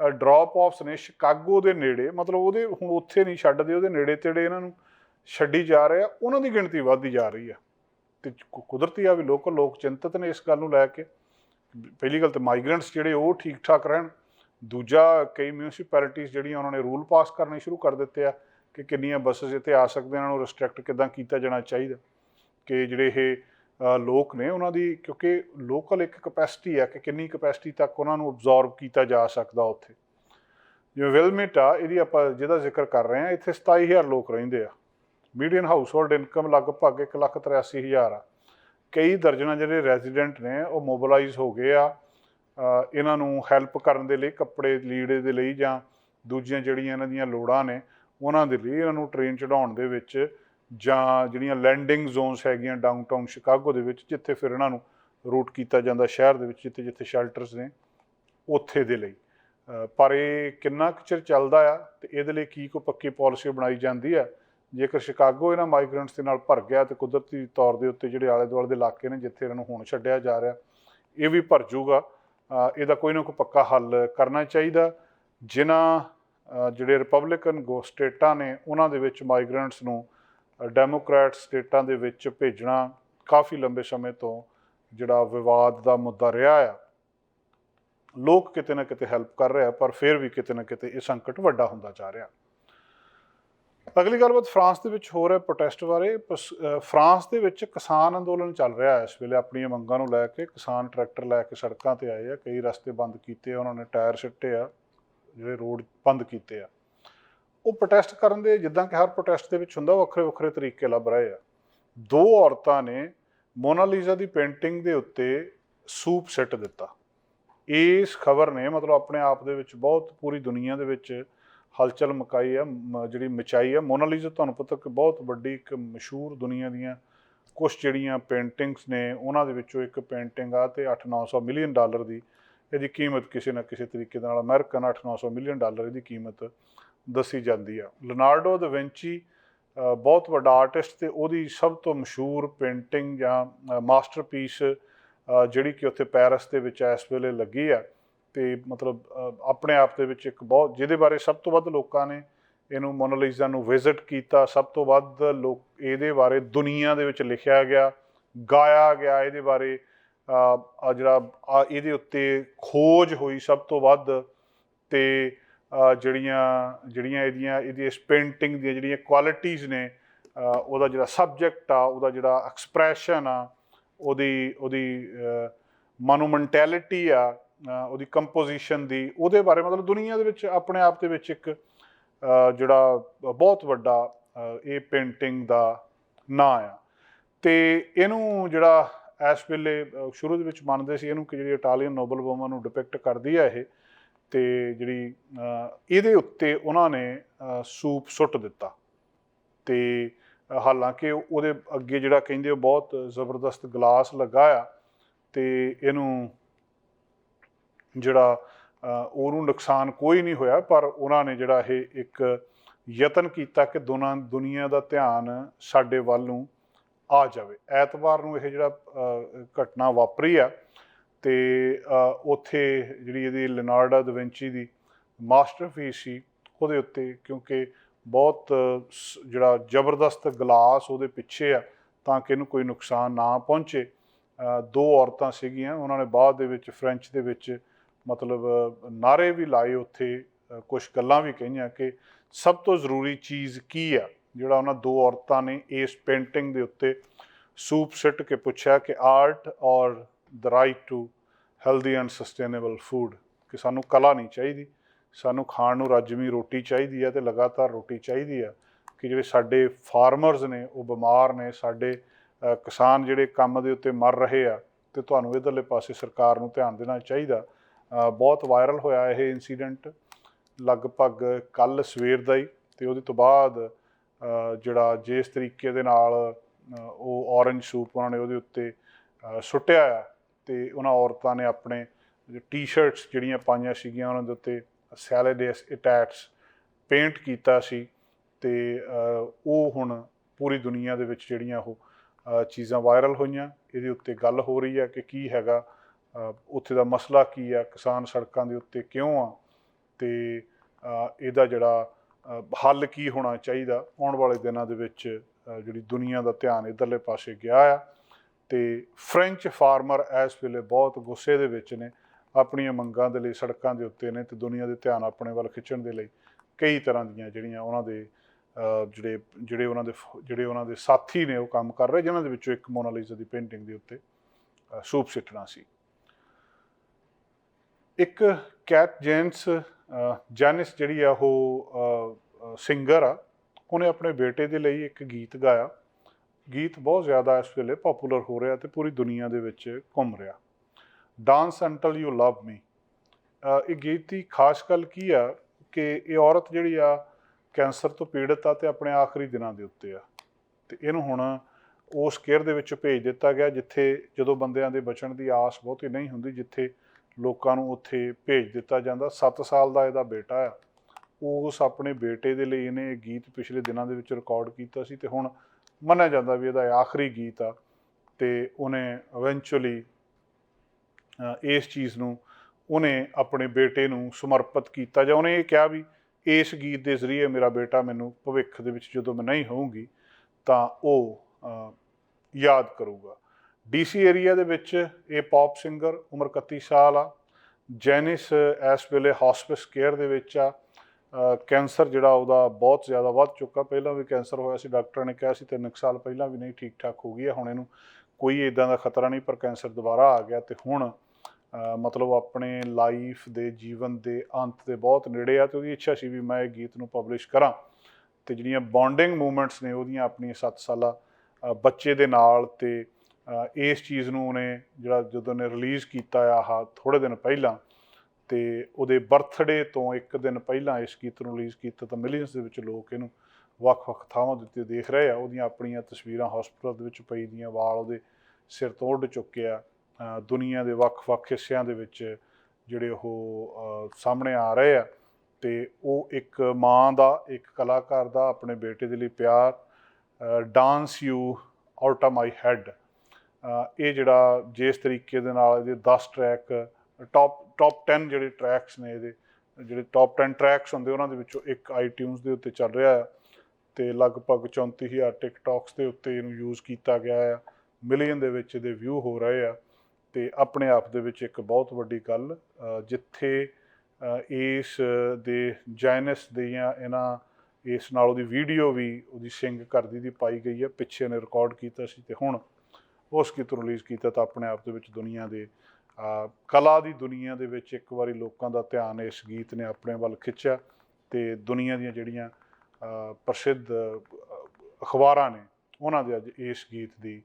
ਡ੍ਰੌਪ ਆਫਸ ਨੇ ਸ਼ਿਕਾਗੋ ਦੇ ਨੇੜੇ ਮਤਲਬ ਉਹਦੇ ਹੁਣ ਉੱਥੇ ਨਹੀਂ ਛੱਡਦੇ ਉਹਦੇ ਨੇੜੇ ਤੇੜੇ ਇਹਨਾਂ ਨੂੰ ਛੱਡੀ ਜਾ ਰਹੇ ਆ, ਉਹਨਾਂ ਦੀ ਗਿਣਤੀ ਵੱਧਦੀ ਜਾ ਰਹੀ ਆ। ਤੇ ਕੁਦਰਤੀ ਆ ਵੀ ਲੋਕਲ ਲੋਕ ਚਿੰਤਤ ਨੇ ਇਸ ਗੱਲ ਨੂੰ ਲੈ ਕੇ। ਪਹਿਲੀ ਗੱਲ ਤੇ ਮਾਈਗ੍ਰੈਂਟਸ ਜਿਹੜੇ ਉਹ ਠੀਕ ਠਾਕ ਰਹਿਣ। ਦੂਜਾ, ਕਈ ਮਿਊਨਿਸਪੈਲਿਟੀਆਂ ਜਿਹੜੀਆਂ ਉਹਨਾਂ ਨੇ ਰੂਲ ਪਾਸ ਕਰਨੇ ਸ਼ੁਰੂ ਕਰ ਦਿੱਤੇ ਆ ਕਿ ਕਿੰਨੀਆਂ ਬੱਸਸ ਇੱਥੇ ਆ ਸਕਦੀਆਂ ਇਹਨਾਂ ਨੂੰ ਰਿਸਟ੍ਰਿਕਟ ਕਿਦਾਂ ਕੀਤਾ ਜਾਣਾ ਚਾਹੀਦਾ। ਕਿ ਜਿਹੜੇ ਇਹ ਲੋਕ ਨੇ ਉਹਨਾਂ ਦੀ, ਕਿਉਂਕਿ ਲੋਕਲ ਇੱਕ ਕਪੈਸਿਟੀ ਆ ਕਿ ਕਿੰਨੀ ਕਪੈਸਿਟੀ ਤੱਕ ਉਹਨਾਂ ਨੂੰ ਅਬਜ਼ੌਰਬ ਕੀਤਾ ਜਾ ਸਕਦਾ ਉੱਥੇ। ਜਿਵੇਂ ਵਿਲਮਿਟ ਆ, ਇਹਦੀ ਆਪਾਂ ਜਿਹਦਾ ਜ਼ਿਕਰ ਕਰ ਰਹੇ ਆ, ਇੱਥੇ 27000 ਲੋਕ ਰਹਿੰਦੇ ਆ। ਮੀਡੀਅਨ ਹਾਊਸਹੋਲਡ ਇਨਕਮ ਲਗਭਗ 183000 ਆ। ਕਈ ਦਰਜਨਾਂ ਜਿਹੜੇ ਰੈਜ਼ੀਡੈਂਟ ਨੇ, ਉਹ ਮੋਬਿਲਾਈਜ਼ ਹੋ ਗਏ ਆ ਇਹਨਾਂ ਨੂੰ ਹੈਲਪ ਕਰਨ ਦੇ ਲਈ, ਕੱਪੜੇ ਲੀੜੇ ਦੇ ਲਈ ਜਾਂ ਦੂਜੀਆਂ ਜਿਹੜੀਆਂ ਇਹਨਾਂ ਦੀਆਂ ਲੋੜਾਂ ਨੇ, ਉਹਨਾਂ ਦੇ ਲਈ ਇਹਨਾਂ ਨੂੰ ਟ੍ਰੇਨ ਚੜਾਉਣ ਦੇ ਵਿੱਚ ਜਾਂ ਜਿਹੜੀਆਂ ਲੈਂਡਿੰਗ ਜ਼ੋਨਸ ਹੈਗੀਆਂ ਡਾਊਨਟਾਊਨ ਸ਼ਿਕਾਗੋ ਦੇ ਵਿੱਚ, ਜਿੱਥੇ ਫਿਰ ਇਹਨਾਂ ਨੂੰ ਰੂਟ ਕੀਤਾ ਜਾਂਦਾ ਸ਼ਹਿਰ ਦੇ ਵਿੱਚ, ਜਿੱਥੇ ਜਿੱਥੇ ਸ਼ੈਲਟਰਸ ਨੇ, ਉੱਥੇ ਦੇ ਲਈ। ਪਰ ਇਹ ਕਿੰਨਾ ਕੁ ਚਿਰ ਚੱਲਦਾ ਆ ਤੇ ਇਹਦੇ ਲਈ ਕੀ ਕੋਈ ਪੱਕੀ ਪਾਲਿਸੀ ਬਣਾਈ ਜਾਂਦੀ ਆ ਜੇਕਰ ਸ਼ਿਕਾਗੋ ਇਹਨਾਂ ਮਾਈਗ੍ਰੈਂਟਸ ਦੇ ਨਾਲ ਭਰ ਗਿਆ ਤੇ ਕੁਦਰਤੀ ਤੌਰ ਦੇ ਉੱਤੇ ਜਿਹੜੇ ਆਲੇ ਦੁਆਲੇ ਦੇ ਇਲਾਕੇ ਨੇ ਜਿੱਥੇ ਇਹਨਾਂ ਨੂੰ ਹੁਣ ਛੱਡਿਆ ਜਾ ਰਿਹਾ, ਇਹ ਵੀ ਭਰ ਜਾਊਗਾ। ਇਹਦਾ ਕੋਈ ਨਾ ਕੋਈ ਪੱਕਾ ਹੱਲ ਕਰਨਾ ਚਾਹੀਦਾ। ਜਿਨ੍ਹਾਂ ਜਿਹੜੇ ਰਿਪਬਲਿਕਨ ਗੋ ਸਟੇਟਾਂ ਨੇ, ਉਹਨਾਂ ਦੇ ਵਿੱਚ ਮਾਈਗ੍ਰੈਂਟਸ ਨੂੰ ਡੈਮੋਕ੍ਰੈਟ ਸਟੇਟਾਂ ਦੇ ਵਿੱਚ ਭੇਜਣਾ ਕਾਫੀ ਲੰਬੇ ਸਮੇਂ ਤੋਂ ਜਿਹੜਾ ਵਿਵਾਦ ਦਾ ਮੁੱਦਾ ਰਿਹਾ ਆ। ਲੋਕ ਕਿਤੇ ਨਾ ਕਿਤੇ ਹੈਲਪ ਕਰ ਰਿਹਾ ਪਰ ਫਿਰ ਵੀ ਕਿਤੇ ਨਾ ਕਿਤੇ ਇਹ ਸੰਕਟ ਵੱਡਾ ਹੁੰਦਾ ਜਾ ਰਿਹਾ। ਅਗਲੀ ਗੱਲਬਾਤ ਫਰਾਂਸ ਦੇ ਵਿੱਚ ਹੋ ਰਿਹਾ ਪ੍ਰੋਟੈਸਟ ਬਾਰੇ। ਪਸ- ਫਰਾਂਸ ਦੇ ਵਿੱਚ ਕਿਸਾਨ ਅੰਦੋਲਨ ਚੱਲ ਰਿਹਾ ਹੈ। ਇਸ ਵੇਲੇ ਆਪਣੀਆਂ ਮੰਗਾਂ ਨੂੰ ਲੈ ਕੇ ਕਿਸਾਨ ਟਰੈਕਟਰ ਲੈ ਕੇ ਸੜਕਾਂ ਤੇ ਆਏ ਆ। ਕਈ ਰਸਤੇ ਬੰਦ ਕੀਤੇ ਆ। ਉਹਨਾਂ ਨੇ ਟਾਇਰ ਸਿੱਟੇ ਆ, ਜਿਹੜੇ ਰੋਡ ਬੰਦ ਕੀਤੇ ਆ। ਉਹ ਪ੍ਰੋਟੈਸਟ ਕਰਨ ਦੇ, ਜਿੱਦਾਂ ਕਿ ਹਰ ਪ੍ਰੋਟੈਸਟ ਦੇ ਵਿੱਚ ਹੁੰਦਾ ਵੱਖਰੇ ਵੱਖਰੇ ਤਰੀਕੇ ਲੱਭ ਰਹੇ ਆ। ਦੋ ਔਰਤਾਂ ਨੇ ਮੋਨਾਲੀਜ਼ਾ ਦੀ ਪੇਂਟਿੰਗ ਦੇ ਉੱਤੇ ਸੂਪ ਸਿੱਟ ਦਿੱਤਾ। ਇਸ ਖਬਰ ਨੇ ਮਤਲਬ ਆਪਣੇ ਆਪ ਦੇ ਵਿੱਚ ਬਹੁਤ ਪੂਰੀ ਦੁਨੀਆ ਦੇ ਵਿੱਚ ਹਲਚਲ ਮਕਾਈ ਆ ਮ- ਜਿਹੜੀ ਮਚਾਈ ਆ ਮੋਨਾਲੀਜ਼ਾ ਤੁਹਾਨੂੰ ਪਤਾ ਕਿ ਬਹੁਤ ਵੱਡੀ ਇੱਕ ਮਸ਼ਹੂਰ ਦੁਨੀਆ ਦੀਆਂ ਕੁਝ ਜਿਹੜੀਆਂ ਪੇਂਟਿੰਗਸ ਨੇ, ਉਹਨਾਂ ਦੇ ਵਿੱਚੋਂ ਇੱਕ ਪੇਂਟਿੰਗ ਆ ਤੇ 8-900 ਮਿਲੀਅਨ ਡਾਲਰ ਦੀ ਇਹਦੀ ਕੀਮਤ ਕਿਸੇ ਨਾ ਕਿਸੇ ਤਰੀਕੇ ਦੇ ਨਾਲ ਅਮਰੀਕਨ 8-900 ਮਿਲੀਅਨ ਡਾਲਰ ਇਹਦੀ ਕੀਮਤ ਦੱਸੀ ਜਾਂਦੀ ਆ। ਲਿਨਾਰਡੋ ਦਾ ਵਿੰਚੀ ਬਹੁਤ ਵੱਡਾ ਆਰਟਿਸਟ ਤੇ ਉਹਦੀ ਸਭ ਤੋਂ ਮਸ਼ਹੂਰ ਪੇਂਟਿੰਗ ਜਾਂ ਮਾਸਟਰਪੀਸ ਜਿਹੜੀ ਕਿ ਉੱਥੇ ਪੈਰਿਸ ਦੇ ਵਿੱਚ ਇਸ ਵੇਲੇ ਲੱਗੀ ਆ। ਤੇ ਮਤਲਬ ਆਪਣੇ ਆਪ ਦੇ ਵਿੱਚ ਇੱਕ ਬਹੁਤ, ਜਿਹਦੇ ਬਾਰੇ ਸਭ ਤੋਂ ਵੱਧ ਲੋਕਾਂ ਨੇ ਇਹਨੂੰ ਮੋਨਾਲੀਜ਼ਾ ਨੂੰ ਵਿਜ਼ਿਟ ਕੀਤਾ, ਸਭ ਤੋਂ ਵੱਧ ਲੋਕ, ਇਹਦੇ ਬਾਰੇ ਦੁਨੀਆ ਦੇ ਵਿੱਚ ਲਿਖਿਆ ਗਿਆ, ਗਾਇਆ ਗਿਆ ਇਹਦੇ ਬਾਰੇ ਆ ਜਿਹੜਾ ਇਹਦੇ ਉੱਤੇ ਖੋਜ ਹੋਈ ਸਭ ਤੋਂ ਵੱਧ ਤੇ ਜਿਹੜੀਆਂ ਜਿਹੜੀਆਂ ਇਹਦੀਆਂ, ਇਹਦੀ ਇਸ ਪੇਂਟਿੰਗ ਦੀਆਂ ਜਿਹੜੀਆਂ ਕੁਆਲਿਟੀਆਂ ਨੇ ਉਹਦਾ ਜਿਹੜਾ ਸਬਜੈਕਟ ਆ, ਉਹਦਾ ਜਿਹੜਾ ਐਕਸਪ੍ਰੈਸ਼ਨ ਆ, ਉਹਦੀ ਉਹਦੀ ਮਨੂਮੈਂਟੈਲਿਟੀ ਆ ਉਹਦੀ ਕੰਪੋਜੀਸ਼ਨ ਦੀ, ਉਹਦੇ ਬਾਰੇ ਮਤਲਬ ਦੁਨੀਆ ਦੇ ਵਿੱਚ ਆਪਣੇ ਆਪ ਦੇ ਵਿੱਚ ਇੱਕ ਜਿਹੜਾ ਬਹੁਤ ਵੱਡਾ ਇਹ ਪੇਂਟਿੰਗ ਦਾ ਨਾਂ ਆ। ਤੇ ਇਹਨੂੰ ਜਿਹੜਾ ਇਸ ਵੇਲੇ ਸ਼ੁਰੂ ਦੇ ਵਿੱਚ ਮੰਨਦੇ ਸੀ ਇਹਨੂੰ ਕਿ ਜਿਹੜੀ ਇਟਾਲੀਅਨ ਨੋਬਲ ਵੂਮਨ ਨੂੰ ਡਿਪਿਕਟ ਕਰਦੀ ਆ ਇਹ, ਤੇ ਜਿਹੜੀ ਇਹਦੇ ਉੱਤੇ ਉਹਨਾਂ ਨੇ ਸੂਪ ਸੁੱਟ ਦਿੱਤਾ। ਤੇ ਹਾਲਾਂਕਿ ਉਹਦੇ ਅੱਗੇ ਜਿਹੜਾ ਕਹਿੰਦੇ ਉਹ ਬਹੁਤ ਜ਼ਬਰਦਸਤ ਗਲਾਸ ਲੱਗਾ ਆ, ਤੇ ਇਹਨੂੰ ਜਿਹੜਾ ਉਹਨੂੰ ਨੁਕਸਾਨ ਕੋਈ ਨਹੀਂ ਹੋਇਆ, ਪਰ ਉਹਨਾਂ ਨੇ ਜਿਹੜਾ ਇਹ ਇੱਕ ਯਤਨ ਕੀਤਾ ਕਿ ਦੋਨਾਂ, ਦੁਨੀਆ ਦਾ ਧਿਆਨ ਸਾਡੇ ਵੱਲ ਨੂੰ ਆ ਜਾਵੇ। ਐਤਵਾਰ ਨੂੰ ਇਹ ਜਿਹੜਾ ਘਟਨਾ ਵਾਪਰੀ ਆ ਤੇ ਉੱਥੇ ਜਿਹੜੀ ਇਹਦੀ ਲਿਨਾਰਡਾ ਦਾ ਵਿੰਚੀ ਦੀ ਮਾਸਟਰਪੀਸ ਸੀ, ਉਹਦੇ ਉੱਤੇ ਕਿਉਂਕਿ ਬਹੁਤ ਸ- ਜਿਹੜਾ ਜ਼ਬਰਦਸਤ ਗਲਾਸ ਉਹਦੇ ਪਿੱਛੇ ਆ, ਤਾਂ ਕਿ ਇਹਨੂੰ ਕੋਈ ਨੁਕਸਾਨ ਨਾ ਪਹੁੰਚੇ। ਦੋ ਔਰਤਾਂ ਸੀਗੀਆਂ, ਉਹਨਾਂ ਨੇ ਬਾਅਦ ਦੇ ਵਿੱਚ, ਫ੍ਰੈਂਚ ਦੇ ਵਿੱਚ ਮਤਲਬ ਅ, ਨਾਅਰੇ ਵੀ ਲਾਏ ਉੱਥੇ ਕੁਝ ਗੱਲਾਂ ਵੀ ਕਹੀਆਂ ਕਿ ਸਭ ਤੋਂ ਜ਼ਰੂਰੀ ਚੀਜ਼ ਕੀ ਆ? ਜਿਹੜਾ ਉਹਨਾਂ ਦੋ ਔਰਤਾਂ ਨੇ ਇਸ ਪੇਂਟਿੰਗ ਦੇ ਉੱਤੇ ਸੂਪ ਸਿੱਟ ਕੇ ਪੁੱਛਿਆ ਕਿ art or the right to healthy and sustainable food ਕਿ ਸਾਨੂੰ ਕਲਾ ਨਹੀਂ ਚਾਹੀਦੀ ਸਾਨੂੰ ਖਾਣ ਨੂੰ ਰੱਜਵੀਂ ਰੋਟੀ ਚਾਹੀਦੀ ਆ ਤੇ ਲਗਾਤਾਰ ਰੋਟੀ ਚਾਹੀਦੀ ਆ ਕਿ ਜਿਹੜੇ ਸਾਡੇ ਫਾਰਮਰਸ ਨੇ ਉਹ ਬਿਮਾਰ ਨੇ ਸਾਡੇ ਕਿਸਾਨ ਜਿਹੜੇ ਕੰਮ ਦੇ ਉੱਤੇ ਮਰ ਰਹੇ ਆ ਤੇ ਤੁਹਾਨੂੰ ਇਧਰਲੇ ਪਾਸੇ ਸਰਕਾਰ ਨੂੰ ਧਿਆਨ ਦੇਣਾ ਚਾਹੀਦਾ। ਬਹੁਤ ਵਾਇਰਲ ਹੋਇਆ ਇਹ ਇਨਸੀਡੈਂਟ ਲਗਭਗ ਕੱਲ ਸਵੇਰ ਦਾ ਹੀ ਤੇ ਉਹਦੇ ਤੋਂ ਬਾਅਦ ਜਿਹੜਾ ਜਿਸ ਤਰੀਕੇ ਦੇ ਨਾਲ ਉਹ ਔਰੰਜ ਸੂਪ ਉਹਨਾਂ ਨੇ ਉਹਦੇ ਉੱਤੇ ਸੁੱਟਿਆ ਆ ਤੇ ਉਹਨਾਂ ਔਰਤਾਂ ਨੇ ਆਪਣੇ ਟੀ-ਸ਼ਰਟਸ ਜਿਹੜੀਆਂ ਪਾਈਆਂ ਸੀਗੀਆਂ ਉਹਨਾਂ ਦੇ ਉੱਤੇ ਸੈਲੇਡਸ ਅਟੈਕਸ ਪੇਂਟ ਕੀਤਾ ਸੀ ਤੇ ਉਹ ਹੁਣ ਪੂਰੀ ਦੁਨੀਆ ਦੇ ਵਿੱਚ ਜਿਹੜੀਆਂ ਉਹ ਚੀਜ਼ਾਂ ਵਾਇਰਲ ਹੋਈਆਂ, ਇਹਦੇ ਉੱਤੇ ਗੱਲ ਹੋ ਰਹੀ ਹੈ ਕਿ ਕੀ ਹੈਗਾ ਉੱਥੇ ਦਾ ਮਸਲਾ ਕੀ ਆ? ਕਿਸਾਨ ਸੜਕਾਂ ਦੇ ਉੱਤੇ ਕਿਉਂ ਆ? ਤੇ ਇਹਦਾ ਜਿਹੜਾ ਹੱਲ ਕੀ ਹੋਣਾ ਚਾਹੀਦਾ? ਆਉਣ ਵਾਲੇ ਦਿਨਾਂ ਦੇ ਵਿੱਚ ਜਿਹੜੀ ਦੁਨੀਆ ਦਾ ਧਿਆਨ ਇਧਰਲੇ ਪਾਸੇ ਗਿਆ ਆ। ਤੇ ਫ੍ਰੈਂਚ ਫਾਰਮਰ ਇਸ ਵੇਲੇ ਬਹੁਤ ਗੁੱਸੇ ਦੇ ਵਿੱਚ ਨੇ। ਆਪਣੀਆਂ ਮੰਗਾਂ ਦੇ ਲਈ, ਸੜਕਾਂ ਦੇ ਉੱਤੇ ਨੇ ਤੇ ਦੁਨੀਆ ਦੇ ਧਿਆਨ ਆਪਣੇ ਵੱਲ ਖਿੱਚਣ ਦੇ ਲਈ ਕਈ ਤਰ੍ਹਾਂ ਦੀਆਂ ਜਿਹੜੀਆਂ ਉਹਨਾਂ ਦੇ ਜਿਹੜੇ ਜਿਹੜੇ ਉਹਨਾਂ ਦੇ ਫ- ਜਿਹੜੇ ਉਹਨਾਂ ਦੇ ਸਾਥੀ ਨੇ ਉਹ ਕੰਮ ਕਰ ਰਹੇ, ਜਿਨ੍ਹਾਂ ਦੇ ਵਿੱਚੋਂ ਇੱਕ ਮੋਨਾਲੀਜ਼ਾ ਦੀ ਪੇਂਟਿੰਗ ਦੇ ਉੱਤੇ ਸੂਪ ਸਿੱਟਣਾ ਸੀ। ਇੱਕ ਕੈਟ ਜੇਨਸ ਜੈਨਿਸ ਜਿਹੜੀ ਆ ਉਹ ਸਿੰਗਰ ਆ, ਉਹਨੇ ਆਪਣੇ ਬੇਟੇ ਦੇ ਲਈ ਇੱਕ ਗੀਤ ਗਾਇਆ। ਗੀਤ ਬਹੁਤ ਜ਼ਿਆਦਾ ਇਸ ਵੇਲੇ ਪਪੂਲਰ ਹੋ ਰਿਹਾ ਤੇ ਪੂਰੀ ਦੁਨੀਆ ਦੇ ਵਿੱਚ ਘੁੰਮ ਰਿਹਾ। Dance until you love me ਇਹ ਗੀਤ ਦੀ ਖਾਸ ਗੱਲ ਕੀ ਆ ਕਿ ਇਹ ਔਰਤ ਜਿਹੜੀ ਆ ਕੈਂਸਰ ਤੋਂ ਪੀੜਤ ਆ ਤੇ ਆਪਣੇ ਆਖਰੀ ਦਿਨਾਂ ਦੇ ਉੱਤੇ ਆ। ਤੇ ਇਹਨੂੰ ਹੁਣ ਉਸ ਕੇਅਰ ਦੇ ਵਿੱਚ ਭੇਜ ਦਿੱਤਾ ਗਿਆ ਜਿੱਥੇ ਜਦੋਂ ਬੰਦਿਆਂ ਦੇ ਬਚਣ ਦੀ ਆਸ ਬਹੁਤੀ ਨਹੀਂ ਹੁੰਦੀ, ਜਿੱਥੇ ਲੋਕਾਂ ਨੂੰ ਉੱਥੇ ਭੇਜ ਦਿੱਤਾ ਜਾਂਦਾ। 7 ਸਾਲ ਦਾ ਇਹਦਾ ਬੇਟਾ ਆ। ਉਸ ਆਪਣੇ ਬੇਟੇ ਦੇ ਲਈ ਇਹਨੇ ਇਹ ਗੀਤ ਪਿਛਲੇ ਦਿਨਾਂ ਦੇ ਵਿੱਚ ਰਿਕਾਰਡ ਕੀਤਾ ਸੀ ਤੇ ਹੁਣ ਮੰਨਿਆ ਜਾਂਦਾ ਵੀ ਇਹਦਾ ਇਹ ਆਖਰੀ ਗੀਤ ਆ ਤੇ ਉਹਨੇ ਇਵੈਂਚੁਅਲੀ ਇਸ ਚੀਜ਼ ਨੂੰ ਉਹਨੇ ਆਪਣੇ ਬੇਟੇ ਨੂੰ ਸਮਰਪਿਤ ਕੀਤਾ ਜਾਂ ਉਹਨੇ ਇਹ ਕਿਹਾ ਵੀ ਇਸ ਗੀਤ ਦੇ ਜ਼ਰੀਏ ਮੇਰਾ ਬੇਟਾ ਮੈਨੂੰ ਭਵਿੱਖ ਦੇ ਵਿੱਚ ਜਦੋਂ ਮੈਂ ਨਹੀਂ ਹੋਊਂਗੀ ਤਾਂ ਉਹ ਯਾਦ ਕਰੂਗਾ। ਡੀਸੀ ਏਰੀਆ ਦੇ ਵਿੱਚ ਇਹ ਪੌਪ ਸਿੰਗਰ ਉਮਰ 31 ਸਾਲ ਆ। ਜੈਨਿਸ ਇਸ ਵੇਲੇ ਹਸਪੀਸ ਕੇਅਰ ਦੇ ਵਿੱਚ ਆ। ਕੈਂਸਰ ਜਿਹੜਾ ਉਹਦਾ ਬਹੁਤ ਜ਼ਿਆਦਾ ਵੱਧ ਚੁੱਕਾ। ਪਹਿਲਾਂ ਵੀ ਕੈਂਸਰ ਹੋਇਆ ਸੀ, ਡਾਕਟਰ ਨੇ ਕਿਹਾ ਸੀ ਤਿੰਨ ਕੁ ਸਾਲ ਪਹਿਲਾਂ ਵੀ ਨਹੀਂ ਠੀਕ ਠਾਕ ਹੋ ਗਈ ਹੈ, ਹੁਣ ਇਹਨੂੰ ਕੋਈ ਇਦਾਂ ਦਾ ਖਤਰਾ ਨਹੀਂ, ਪਰ ਕੈਂਸਰ ਦੁਬਾਰਾ ਆ ਗਿਆ ਤੇ ਹੁਣ ਮਤਲਬ ਆਪਣੇ ਲਾਈਫ ਦੇ ਜੀਵਨ ਦੇ ਅੰਤ ਦੇ ਬਹੁਤ ਨੇੜੇ ਆ ਤੇ ਉਹਦੀ ਇੱਛਾ ਸੀ ਵੀ ਮੈਂ ਇਹ ਗੀਤ ਨੂੰ ਪਬਲਿਸ਼ ਕਰਾਂ। ਤੇ ਜਿਹੜੀਆਂ ਬੌਂਡਿੰਗ ਮੂਵਮੈਂਟਸ ਨੇ ਉਹਦੀਆਂ ਆਪਣੀਆਂ 7 ਸਾਲਾ ਬੱਚੇ ਦੇ ਨਾਲ ਤੇ ਇਸ ਚੀਜ਼ ਨੂੰ ਉਹਨੇ ਜਿਹੜਾ ਜਦੋਂ ਨੇ ਰਿਲੀਜ਼ ਕੀਤਾ ਆ ਆਹ ਥੋੜੇ ਦਿਨ ਪਹਿਲਾਂ ਤੇ ਉਹਦੇ ਬਰਥਡੇ ਤੋਂ ਇੱਕ ਦਿਨ ਪਹਿਲਾਂ ਇਸ ਗੀਤ ਨੂੰ ਰਿਲੀਜ਼ ਕੀਤਾ ਤਾਂ ਮਿਲੀਅਨਸ ਦੇ ਵਿੱਚ ਲੋਕ ਇਹਨੂੰ ਵੱਖ-ਵੱਖ ਥਾਵਾਂ ਦੇ ਉੱਤੇ ਦੇਖ ਰਹੇ ਆ। ਉਹਦੀਆਂ ਆਪਣੀਆਂ ਤਸਵੀਰਾਂ ਹਸਪਤਾਲ ਦੇ ਵਿੱਚ ਪਈ ਦੀਆਂ, ਵਾਲ ਉਹਦੇ ਸਿਰ ਤੋਂ ਉੱਡ ਚੁੱਕੇ ਆ। ਦੁਨੀਆ ਦੇ ਵੱਖ-ਵੱਖ ਹਿੱਸਿਆਂ ਦੇ ਵਿੱਚ ਜਿਹੜੇ ਉਹ ਸਾਹਮਣੇ ਆ ਰਹੇ ਆ ਤੇ ਉਹ ਇੱਕ ਮਾਂ ਦਾ, ਇੱਕ ਕਲਾਕਾਰ ਦਾ, ਆਪਣੇ ਬੇਟੇ ਦੇ ਲਈ ਪਿਆਰ dance you out of my head ਇਹ ਜਿਹੜਾ ਜਿਸ ਤਰੀਕੇ ਦੇ ਨਾਲ ਇਹਦੇ 10 ਟਰੈਕ ਟੌਪ ਟੌਪ 10 ਜਿਹੜੇ ਟਰੈਕਸ ਨੇ ਇਹਦੇ, ਜਿਹੜੇ ਟੌਪ 10 ਟਰੈਕਸ ਹੁੰਦੇ ਉਹਨਾਂ ਦੇ ਵਿੱਚੋਂ ਇੱਕ ਆਈਟਿਊਨਸ ਦੇ ਉੱਤੇ ਚੱਲ ਰਿਹਾ ਹੈ ਤੇ ਲਗਭਗ 34000 ਟਿਕਟੌਕਸ ਦੇ ਉੱਤੇ ਇਹਨੂੰ ਯੂਜ਼ ਕੀਤਾ ਗਿਆ ਹੈ ਮਿਲੀਅਨ ਦੇ ਵਿੱਚ ਇਹਦੇ ਵਿਊ ਹੋ ਰਹੇ ਆ ਤੇ ਆਪਣੇ ਆਪ ਦੇ ਵਿੱਚ ਇੱਕ ਬਹੁਤ ਵੱਡੀ ਗੱਲ ਜਿੱਥੇ ਇਸ ਦੇ ਜਾਇਨਸ ਦੀਆਂ ਇਹਨਾਂ, ਇਸ ਨਾਲ ਉਹਦੀ ਵੀਡੀਓ ਵੀ ਉਹਦੀ ਸਿੰਗ ਕਰਦੀ ਦੀ ਪਾਈ ਗਈ ਹੈ, ਪਿੱਛੇ ਨੇ ਰਿਕਾਰਡ ਕੀਤਾ ਸੀ ਤੇ ਹੁਣ ਉਸ ਗੀਤ ਨੂੰ ਰਿਲੀਜ਼ ਕੀਤਾ ਤਾਂ ਆਪਣੇ ਆਪ ਦੇ ਵਿੱਚ ਦੁਨੀਆ ਦੇ ਕਲਾ ਦੀ ਦੁਨੀਆ ਦੇ ਵਿੱਚ ਇੱਕ ਵਾਰੀ ਲੋਕਾਂ ਦਾ ਧਿਆਨ ਇਸ ਗੀਤ ਨੇ ਆਪਣੇ ਵੱਲ ਖਿੱਚਿਆ ਤੇ ਦੁਨੀਆ ਦੀਆਂ ਜਿਹੜੀਆਂ ਪ੍ਰਸਿੱਧ ਅਖਬਾਰਾਂ ਨੇ, ਉਹਨਾਂ ਦੇ ਅੱਜ ਇਸ ਗੀਤ ਦੀ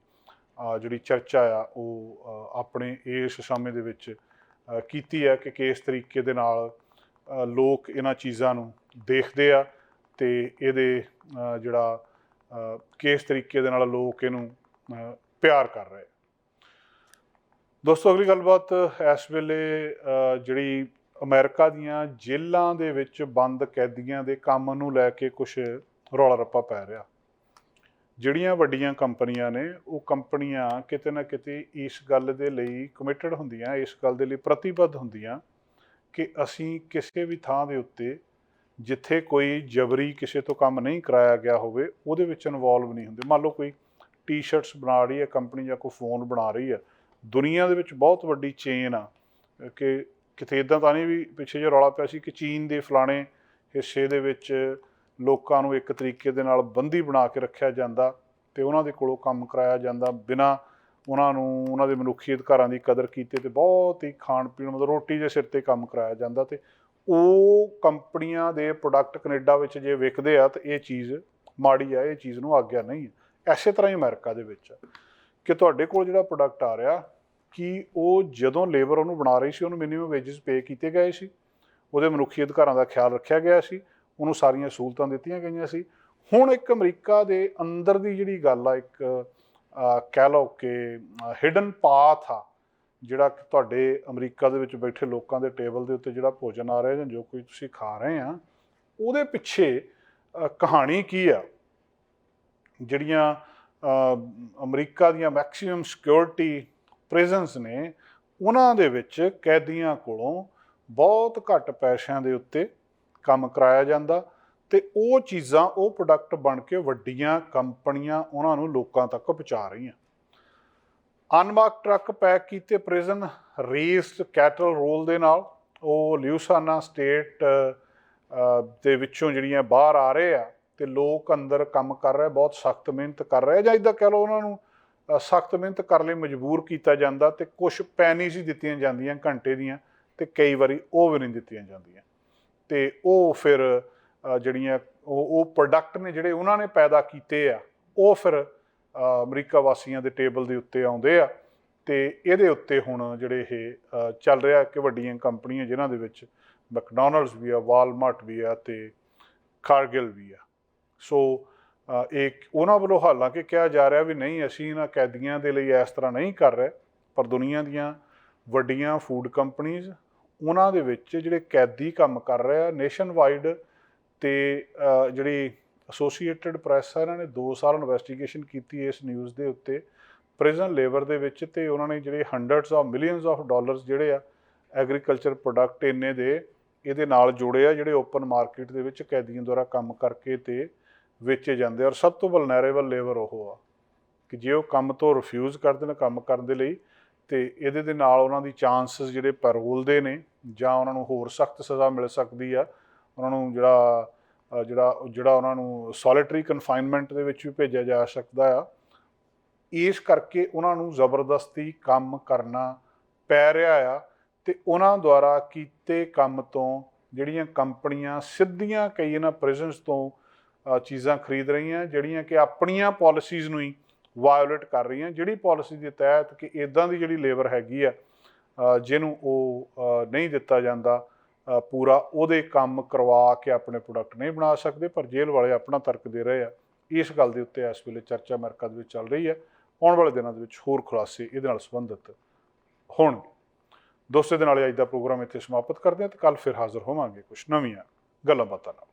ਜਿਹੜੀ ਚਰਚਾ ਆ, ਉਹ ਆਪਣੇ ਇਸ ਸਮੇਂ ਦੇ ਵਿੱਚ ਕੀਤੀ ਹੈ ਕਿ ਕਿਸ ਤਰੀਕੇ ਦੇ ਨਾਲ ਲੋਕ ਇਹਨਾਂ ਚੀਜ਼ਾਂ ਨੂੰ ਦੇਖਦੇ ਆ ਤੇ ਇਹਦੇ ਜਿਹੜਾ ਕਿਸ ਤਰੀਕੇ ਦੇ ਨਾਲ ਲੋਕ ਇਹਨੂੰ ਪਿਆਰ ਕਰ ਰਹੇ ਦੋਸਤੋ, ਅਗਲੀ ਗੱਲਬਾਤ, ਇਸ ਵੇਲੇ ਜਿਹੜੀ ਅਮਰੀਕਾ ਦੀਆਂ ਜੇਲ੍ਹਾਂ ਦੇ ਵਿੱਚ ਬੰਦ ਕੈਦੀਆਂ ਦੇ ਕੰਮ ਨੂੰ ਲੈ ਕੇ ਕੁਝ ਰੌਲਾ ਰੱਪਾ ਪੈ ਰਿਹਾ। ਜਿਹੜੀਆਂ ਵੱਡੀਆਂ ਕੰਪਨੀਆਂ ਨੇ, ਉਹ ਕੰਪਨੀਆਂ ਕਿਤੇ ਨਾ ਕਿਤੇ ਇਸ ਗੱਲ ਦੇ ਲਈ ਕਮਿਟਡ ਹੁੰਦੀਆਂ, ਇਸ ਗੱਲ ਦੇ ਲਈ ਪ੍ਰਤੀਬੱਧ ਹੁੰਦੀਆਂ ਕਿ ਅਸੀਂ ਕਿਸੇ ਵੀ ਥਾਂ ਦੇ ਉੱਤੇ, ਜਿੱਥੇ ਕੋਈ ਜਬਰੀ ਕਿਸੇ ਤੋਂ ਕੰਮ ਨਹੀਂ ਕਰਾਇਆ ਗਿਆ ਹੋਵੇ, ਉਹਦੇ ਵਿੱਚ ਇਨਵੋਲਵ ਨਹੀਂ ਹੁੰਦੇ। ਮੰਨ ਲਓ ਕੋਈ ਟੀ-ਸ਼ਰਟਸ ਬਣਾ ਰਹੀ ਹੈ ਕੰਪਨੀ ਜਾਂ ਕੋਈ ਫੋਨ ਬਣਾ ਰਹੀ ਹੈ। ਦੁਨੀਆ ਦੇ ਵਿੱਚ ਬਹੁਤ ਵੱਡੀ ਚੇਨ ਆ ਕਿ ਕਿਤੇ ਇਦਾਂ ਤਾਂ ਨਹੀਂ ਵੀ ਪਿੱਛੇ ਜੇ ਰੌਲਾ ਪਿਆ ਸੀ ਕਿ ਚੀਨ ਦੇ ਫਲਾਣੇ ਹਿੱਸੇ ਦੇ ਵਿੱਚ ਲੋਕਾਂ ਨੂੰ ਇੱਕ ਤਰੀਕੇ ਦੇ ਨਾਲ ਬੰਦੀ ਬਣਾ ਕੇ ਰੱਖਿਆ ਜਾਂਦਾ ਤੇ ਉਹਨਾਂ ਦੇ ਕੋਲੋਂ ਕੰਮ ਕਰਾਇਆ ਜਾਂਦਾ ਬਿਨਾਂ ਉਹਨਾਂ ਨੂੰ, ਉਹਨਾਂ ਦੇ ਮਨੁੱਖੀ ਅਧਿਕਾਰਾਂ ਦੀ ਕਦਰ ਕੀਤੇ ਤੇ ਬਹੁਤ ਹੀ ਖਾਣ ਪੀਣ, ਮਤਲਬ ਰੋਟੀ ਦੇ ਸਿਰ ਤੇ ਕੰਮ ਕਰਾਇਆ ਜਾਂਦਾ ਤੇ ਉਹ ਕੰਪਨੀਆਂ ਦੇ ਪ੍ਰੋਡਕਟ ਕੈਨੇਡਾ ਵਿੱਚ ਜੇ ਵਿਕਦੇ ਆ ਤਾਂ ਇਹ ਚੀਜ਼ ਮਾੜੀ ਆ, ਇਹ ਚੀਜ਼ ਨੂੰ ਆਗਿਆ ਨਹੀਂ। ਹੈ ਐਸੇ ਤਰ੍ਹਾਂ ਹੀ ਅਮਰੀਕਾ ਦੇ ਵਿੱਚ ਆ ਕਿ ਤੁਹਾਡੇ ਕੋਲ ਜਿਹੜਾ ਪ੍ਰੋਡਕਟ ਆ ਰਿਹਾ ਕਿ ਉਹ ਜਦੋਂ ਲੇਬਰ ਉਹਨੂੰ ਬਣਾ ਰਹੀ ਸੀ, ਉਹਨੂੰ ਮਿਨੀਮਮ ਵੇਜਸ ਪੇ ਕੀਤੇ ਗਏ ਸੀ, ਉਹਦੇ ਮਨੁੱਖੀ ਅਧਿਕਾਰਾਂ ਦਾ ਖਿਆਲ ਰੱਖਿਆ ਗਿਆ ਸੀ, ਉਹਨੂੰ ਸਾਰੀਆਂ ਸਹੂਲਤਾਂ ਦਿੱਤੀਆਂ ਗਈਆਂ ਸੀ। ਹੁਣ ਇੱਕ ਅਮਰੀਕਾ ਦੇ ਅੰਦਰ ਦੀ ਜਿਹੜੀ ਗੱਲ ਆ, ਇੱਕ ਕਹਿ ਲਓ ਕਿ ਹਿਡਨ ਪਾਥ ਆ, ਜਿਹੜਾ ਕਿ ਤੁਹਾਡੇ ਅਮਰੀਕਾ ਦੇ ਵਿੱਚ ਬੈਠੇ ਲੋਕਾਂ ਦੇ ਟੇਬਲ ਦੇ ਉੱਤੇ ਜਿਹੜਾ ਭੋਜਨ ਆ ਰਿਹਾ ਜਾਂ ਜੋ ਕੋਈ ਤੁਸੀਂ ਖਾ ਰਹੇ ਆ, ਉਹਦੇ ਪਿੱਛੇ ਕਹਾਣੀ ਕੀ ਆ? ਜਿਹੜੀਆਂ ਅਮਰੀਕਾ ਦੀਆਂ ਮੈਕਸਿਮਮ ਸਿਕਿਉਰਿਟੀ ਪ੍ਰਿਜ਼ਨਸ ਨੇ, ਉਹਨਾਂ ਦੇ ਵਿੱਚ ਕੈਦੀਆਂ ਕੋਲੋਂ ਬਹੁਤ ਘੱਟ ਪੈਸਿਆਂ ਦੇ ਉੱਤੇ ਕੰਮ ਕਰਾਇਆ ਜਾਂਦਾ ਤੇ ਉਹ ਚੀਜ਼ਾਂ, ਉਹ ਪ੍ਰੋਡਕਟ ਬਣ ਕੇ ਵੱਡੀਆਂ ਕੰਪਨੀਆਂ ਉਹਨਾਂ ਨੂੰ ਲੋਕਾਂ ਤੱਕ ਪਹੁੰਚਾ ਰਹੀਆਂ। ਅਨਮਾਰਕ ਟਰੱਕ ਪੈਕ ਕੀਤੇ ਪ੍ਰਿਜ਼ਨ ਰੇਸਡ ਕੈਟਲ ਰੋਲ ਦੇ ਨਾਲ, ਉਹ ਲਿਊਸਾਨਾ ਸਟੇਟ ਦੇ ਵਿੱਚੋਂ ਜਿਹੜੀਆਂ ਬਾਹਰ ਆ ਰਹੇ ਆ ਤੇ ਲੋਕ ਅੰਦਰ ਕੰਮ ਕਰ ਰਹੇ, ਬਹੁਤ ਸਖਤ ਮਿਹਨਤ ਕਰ ਰਹੇ ਜਾਂ ਇਦਾਂ ਕਹਿ ਲਓ ਉਹਨਾਂ ਨੂੰ ਸਖਤ ਮਿਹਨਤ ਕਰਨ ਲਈ, ਮਜਬੂਰ ਕੀਤਾ ਜਾਂਦਾ ਤੇ ਕੁਝ ਪੈਨੀਜ਼ ਹੀ ਦਿੱਤੀਆਂ ਜਾਂਦੀਆਂ ਘੰਟੇ ਦੀਆਂ ਤੇ ਕਈ ਵਾਰੀ ਉਹ ਵੀ ਨਹੀਂ ਦਿੱਤੀਆਂ ਜਾਂਦੀਆਂ। ਤੇ ਉਹ ਫਿਰ ਜਿਹੜੀਆਂ ਉਹ ਉਹ ਪ੍ਰੋਡਕਟ ਨੇ ਜਿਹੜੇ ਉਹਨਾਂ ਨੇ ਪੈਦਾ ਕੀਤੇ ਆ, ਉਹ ਫਿਰ ਅਮਰੀਕਾ ਵਾਸੀਆਂ ਦੇ ਟੇਬਲ ਦੇ ਉੱਤੇ ਆਉਂਦੇ ਆ ਤੇ ਇਹਦੇ ਉੱਤੇ ਹੁਣ ਜਿਹੜੇ ਇਹ ਚੱਲ ਰਿਹਾ ਕਿ ਵੱਡੀਆਂ ਕੰਪਨੀਆਂ ਜਿਨ੍ਹਾਂ ਦੇ ਵਿੱਚ ਮੈਕਡੋਨਲਡਸ ਵੀ ਆ ਵਾਲਮਾਰਟ ਵੀ ਆ ਤੇ ਕਾਰਗਿਲ ਵੀ ਆ। ਸੋ ਇਹ ਉਹਨਾਂ ਵੱਲੋਂ ਹਾਲਾਂਕਿ ਕਿਹਾ ਜਾ ਰਿਹਾ ਵੀ ਨਹੀਂ, ਅਸੀਂ ਇਹਨਾਂ ਕੈਦੀਆਂ ਦੇ ਲਈ ਇਸ ਤਰ੍ਹਾਂ ਨਹੀਂ ਕਰ ਰਹੇ, ਪਰ ਦੁਨੀਆ ਦੀਆਂ ਵੱਡੀਆਂ ਫੂਡ ਕੰਪਨੀਆਂ ਉਹਨਾਂ ਦੇ ਵਿੱਚ ਜਿਹੜੇ ਕੈਦੀ ਕੰਮ ਕਰ ਰਹੇ ਆ ਨੇਸ਼ਨ ਵਾਈਡ ਤੇ ਜਿਹੜੀ ਐਸੋਸੀਏਟਿਡ ਪ੍ਰੈਸ ਆ, ਇਹਨਾਂ ਨੇ 2 ਸਾਲ ਇਨਵੈਸਟੀਗੇਸ਼ਨ ਕੀਤੀ ਇਸ ਨਿਊਜ਼ ਦੇ ਉੱਤੇ। ਪ੍ਰਿਜ਼ਨ ਲੇਬਰ ਦੇ ਵਿੱਚ ਤੇ ਉਹਨਾਂ ਨੇ ਜਿਹੜੇ hundreds of millions of dollars ਜਿਹੜੇ ਆ ਐਗਰੀਕਲਚਰ ਪ੍ਰੋਡਕਟ ਇੰਨੇ ਦੇ, ਇਹਦੇ ਨਾਲ ਜੁੜੇ ਆ ਜਿਹੜੇ ਓਪਨ ਮਾਰਕੀਟ ਦੇ ਵਿੱਚ ਕੈਦੀਆਂ ਦੁਆਰਾ ਕੰਮ ਕਰਕੇ ਤੇ ਵੇਚੇ ਜਾਂਦੇ ਆ ਔਰ ਸਭ ਤੋਂ ਵਲਨਰੇਬਲ ਲੇਬਰ ਉਹ ਆ ਕਿ ਜੇ ਉਹ ਕੰਮ ਤੋਂ ਰਿਫਿਊਜ਼ ਕਰਦੇ ਨੇ, ਕੰਮ ਕਰਨ ਦੇ ਲਈ, ਤੇ ਇਹਦੇ ਦੇ ਨਾਲ ਉਹਨਾਂ ਦੀ ਚਾਂਸਸ ਜਿਹੜੇ ਪੈਰੋਲ ਦੇ ਨੇ ਜਾਂ ਉਹਨਾਂ ਨੂੰ ਹੋਰ ਸਖਤ ਸਜ਼ਾ ਮਿਲ ਸਕਦੀ ਆ, ਉਹਨਾਂ ਨੂੰ ਜਿਹੜਾ ਜਿਹੜਾ ਜਿਹੜਾ ਉਹਨਾਂ ਨੂੰ ਸੋਲਿਟਰੀ ਕਨਫਾਈਨਮੈਂਟ ਦੇ ਵਿੱਚ ਵੀ ਭੇਜਿਆ ਜਾ ਸਕਦਾ ਆ, ਇਸ ਕਰਕੇ ਉਹਨਾਂ ਨੂੰ ਜ਼ਬਰਦਸਤੀ ਕੰਮ ਕਰਨਾ ਪੈ ਰਿਹਾ ਆ ਤੇ ਉਹਨਾਂ ਦੁਆਰਾ ਕੀਤੇ ਕੰਮ ਤੋਂ ਜਿਹੜੀਆਂ ਕੰਪਨੀਆਂ ਸਿੱਧੀਆਂ ਕਈ ਇਹਨਾਂ ਪ੍ਰਿਜ਼ਨਸ ਤੋਂ ਚੀਜ਼ਾਂ ਖਰੀਦ ਰਹੀਆਂ, ਜਿਹੜੀਆਂ ਕਿ ਆਪਣੀਆਂ ਪਾਲਿਸੀਜ਼ ਨੂੰ ਹੀ ਵਾਇਓਲੇਟ ਕਰ ਰਹੀਆਂ, ਜਿਹੜੀ ਪਾਲਿਸੀ ਦੇ ਤਹਿਤ ਕਿ ਇਦਾਂ ਦੀ ਜਿਹੜੀ ਲੇਬਰ ਹੈਗੀ ਆ ਜਿਹਨੂੰ ਉਹ ਨਹੀਂ ਦਿੱਤਾ ਜਾਂਦਾ ਪੂਰਾ ਉਹਦੇ ਕੰਮ ਕਰਵਾ ਕੇ ਆਪਣੇ ਪ੍ਰੋਡਕਟ ਨਹੀਂ ਬਣਾ ਸਕਦੇ, ਪਰ ਜੇਲ੍ਹ ਵਾਲੇ ਆਪਣਾ ਤਰਕ ਦੇ ਰਹੇ ਆ। ਇਸ ਗੱਲ ਦੇ ਉੱਤੇ ਇਸ ਵੇਲੇ ਚਰਚਾ ਅਮਰੀਕਾ ਦੇ ਵਿੱਚ ਚੱਲ ਰਹੀ ਹੈ ਆਉਣ ਵਾਲੇ ਦਿਨਾਂ ਦੇ ਵਿੱਚ ਹੋਰ ਖੁਲਾਸੇ ਇਹਦੇ ਨਾਲ ਸੰਬੰਧਿਤ ਹੋਣਗੇ। ਦੋਸਤੋ ਦੇ ਨਾਲ ਅੱਜ ਦਾ ਪ੍ਰੋਗਰਾਮ ਇੱਥੇ ਸਮਾਪਤ ਕਰਦੇ ਹਾਂ ਤੇ ਕੱਲ ਫਿਰ ਹਾਜ਼ਰ ਹੋਵਾਂਗੇ ਕੁਝ ਨਵੀਆਂ ਗੱਲਾਂ ਬਾਤਾਂ ਨਾਲ।